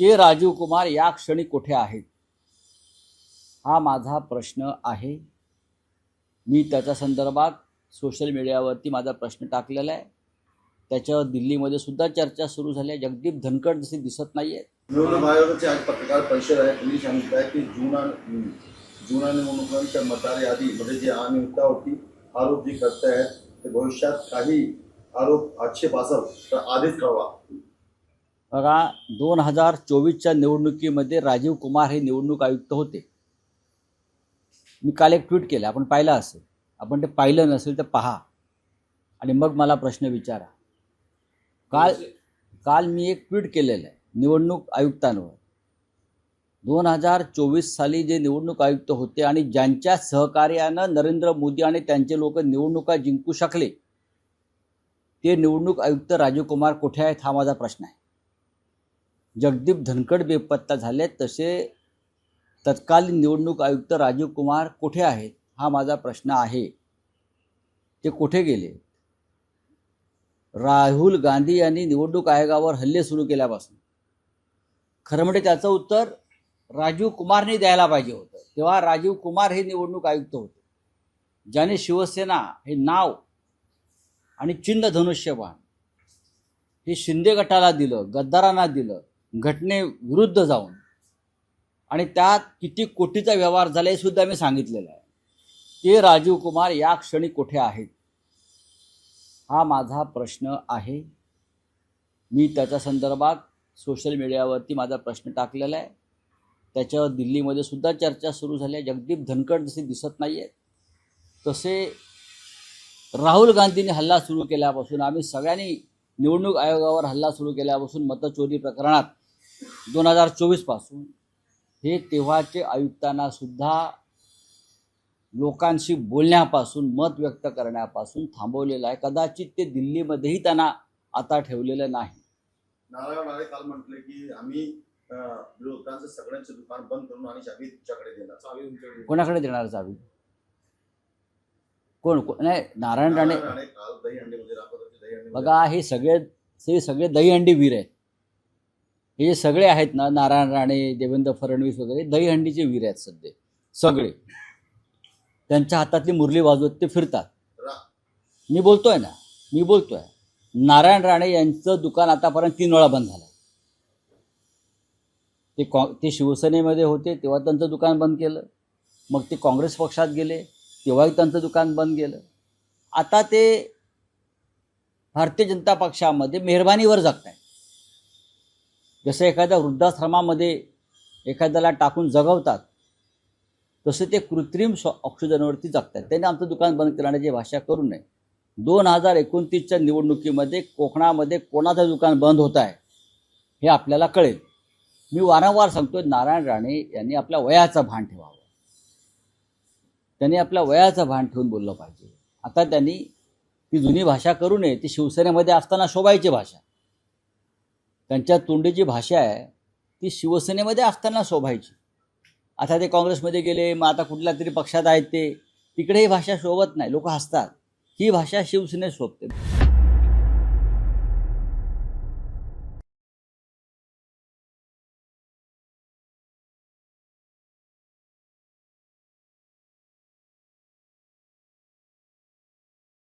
ते राजीव कुमार या क्षणी कुठे आहेत? हा माझा प्रश्न आहे. मी त्याच्या संदर्भात सोशल मीडियावरती माझा प्रश्न टाकलेला आहे. त्याच्यावर दिल्लीमध्ये सुद्धा चर्चा सुरू झाली आहे. जगदीप धनकड जसे दिसत नाही आहेत निवडणूक आयोगाची आज पत्रकार परिषद आहे. तुम्ही सांगितलं आहे की जुना जुना निवडणुकांच्या मतदार यादीमध्ये जी अनियमितता होती आरोप जी करतायत ते भविष्यात काही आरोप आक्षेप असेल तर आधीच कळवा. बघा दोन हजार चोवीसच्या निवडणुकीमध्ये राजीव कुमार हे निवडणूक आयुक्त होते. मी काल एक ट्विट केलं आपण पाहिलं असेल. आपण ते पाहिलं नसेल तर पहा. आणि मग मला प्रश्न विचारा. काल काल मी एक ट्विट केलेलं आहे निवडणूक आयुक्तांवर. दोन हजार चोवीस साली जे निवडणूक आयुक्त होते आणि ज्यांच्या सहकार्यानं नरेंद्र मोदी आणि त्यांचे लोक निवडणुका जिंकू शकले ते निवडणूक आयुक्त राजीव कुमार कुठे आहेत हा माझा प्रश्न आहे. जगदीप धनकड बेपत्ता झाले तसे तत्कालीन निवडणूक आयुक्त राजीव कुमार कुठे आहेत हा माझा प्रश्न आहे. ते कुठे गेले? राहुल गांधी यांनी निवडणूक आयोगावर हल्ले सुरू केल्यापासून. खरं म्हणजे त्याचं उत्तर राजीव कुमारने द्यायला पाहिजे होतं. तेव्हा राजीव कुमार हे निवडणूक आयुक्त होते. ज्याने शिवसेना हे नाव आणि चिन्ह धनुष्यबाण हे शिंदे गटाला दिलं गद्दारांना दिलं घटनेविरुद्ध जाऊन आणि त्यात किती कोटीचा व्यवहार झाला हे सुद्धा मी सांगितलेलं आहे. ते राजीव कुमार या क्षणी कुठे आहेत? हा माझा प्रश्न आहे. मी त्याच्या संदर्भात सोशल मीडियावरती माझा प्रश्न टाकलेला आहे. त्याच्यावर दिल्लीमध्ये सुद्धा चर्चा सुरू झाली आहे. जगदीप धनखड जसे दिसत नाही आहेत तसे राहुल गांधींनी हल्ला सुरू केल्यापासून आम्ही सगळ्यांनी निवडणूक आयोगावर हल्ला सुरू केल्यापासून मतचोरी प्रकरणात दोन हजार चोवीसपासून हे तेव्हाचे आयुक्तांना सुद्धा लोकांशी बोलण्यापासून मत व्यक्त करण्यापासून थांबवलेलं आहे. कदाचित ते दिल्लीमध्येही त्यांना आता ठेवलेलं नाही. नारायण राणे काल म्हटले की आम्ही विरोधकांचं सगळ्यांचे दुकान बंद करून आणि चावी तुमच्याकडे देणार. चावी कोणाकडे देणार चावी? कोण कोण? नाही नारायण राणे बघा हे सगळे हे सगळे दहीहंडी वीर आहेत. हे जे सगळे आहेत ना नारायण राणे देवेंद्र फडणवीस वगैरे दहीहंडीचे वीर आहेत सध्या. सगळे. त्यांच्या हातातली मुरली वाजवत ते फिरतात. मी बोलतोय ना मी बोलतोय. नारायण राणे यांचं दुकान आतापर्यंत तीन वेळा बंद झालं ते कॉ ते शिवसेनेमध्ये होते तेव्हा त्यांचं दुकान बंद केलं. मग ते काँग्रेस पक्षात गेले तेव्हाही त्यांचं दुकान बंद केलं. आता ते भारतीय जनता पक्षामध्ये मेहरबानीवर जगत जसं एखाद्या वृद्धाश्रमामध्ये एखाद्याला टाकून जगवतात तसे ते कृत्रिम स्व ऑक्सिजनवरती जगतात. त्यांनी आमचं दुकान बंद करण्याची भाषा करू नये. दोन हजार एकोणतीसच्या निवडणुकीमध्ये कोकणामध्ये कोणाचं दुकान बंद होत आहे हे आपल्याला कळेल. मी वारंवार सांगतो नारायण राणे यांनी आपल्या वयाचं भान ठेवावं. त्यांनी आपल्या वयाचं भान ठेवून बोललं पाहिजे. आता त्यांनी ती जुनी भाषा करू नये ती शिवसेनेमध्ये असताना शोभायची भाषा. त्यांच्या तोंडीची भाषा आहे ती शिवसेनेमध्ये असताना शोभायची. आता ते काँग्रेसमध्ये गेले मग आता कुठल्या तरी पक्षात आहेत ते. तिकडे ही भाषा शोभत नाही. लोक हसतात. ही भाषा शिवसेनेत शोभते.